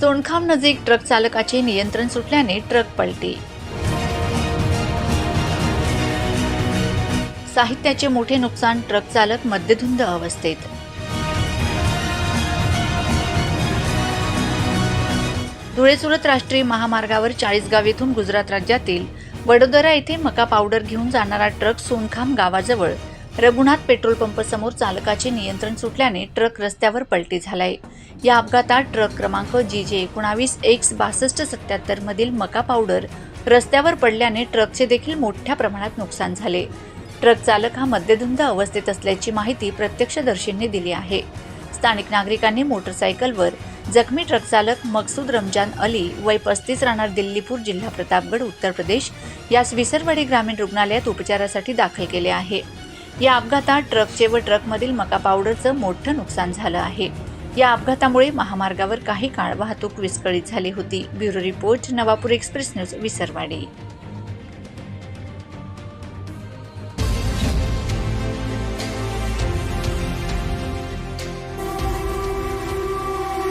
सोनखाम नजीक ट्रक चालकाचे नियंत्रण सुटल्याने ट्रक पलटी. साहित्याचे मोठे नुकसान ट्रक चालक मद्यधुंद अवस्थेत. धुळे सुरत राष्ट्रीय महामार्गावर चाळीसगाव येथून गुजरात राज्यातील वडोदरा येथे मका पावडर घेऊन जाणारा ट्रक सोनखाम गावाजवळ रघुनाथ पेट्रोल पंप समोर चालकाचे नियंत्रण सुटल्याने ट्रक रस्त्यावर पलटी झालाय. या अपघातात ट्रक क्रमांक जी जे एकोणावीस एक्स बासष्ट सत्याहत्तर मधील मका पावडर रस्त्यावर पडल्याने ट्रकचे देखील मोठ्या प्रमाणात नुकसान झाले. ट्रक चालक हा मद्यधुंद अवस्थेत असल्याची माहिती प्रत्यक्षदर्शींनी दिली आहे. स्थानिक नागरिकांनी मोटरसायकलवर जखमी ट्रक चालक मकसूद रमजान अली वय पस्तीस राहणार दिल्लीपूर जिल्हा प्रतापगड उत्तर प्रदेश यास विसरवाडी ग्रामीण रुग्णालयात उपचारासाठी दाखल केले आहे. या अपघातात ट्रकचे व ट्रकमधील मका पावडरचं मोठं नुकसान झालं आहे. या अपघातामुळे महामार्गावर काही काळ वाहतूक विस्कळीत झाली होती. Bureau report Navapur express news Visarwadi.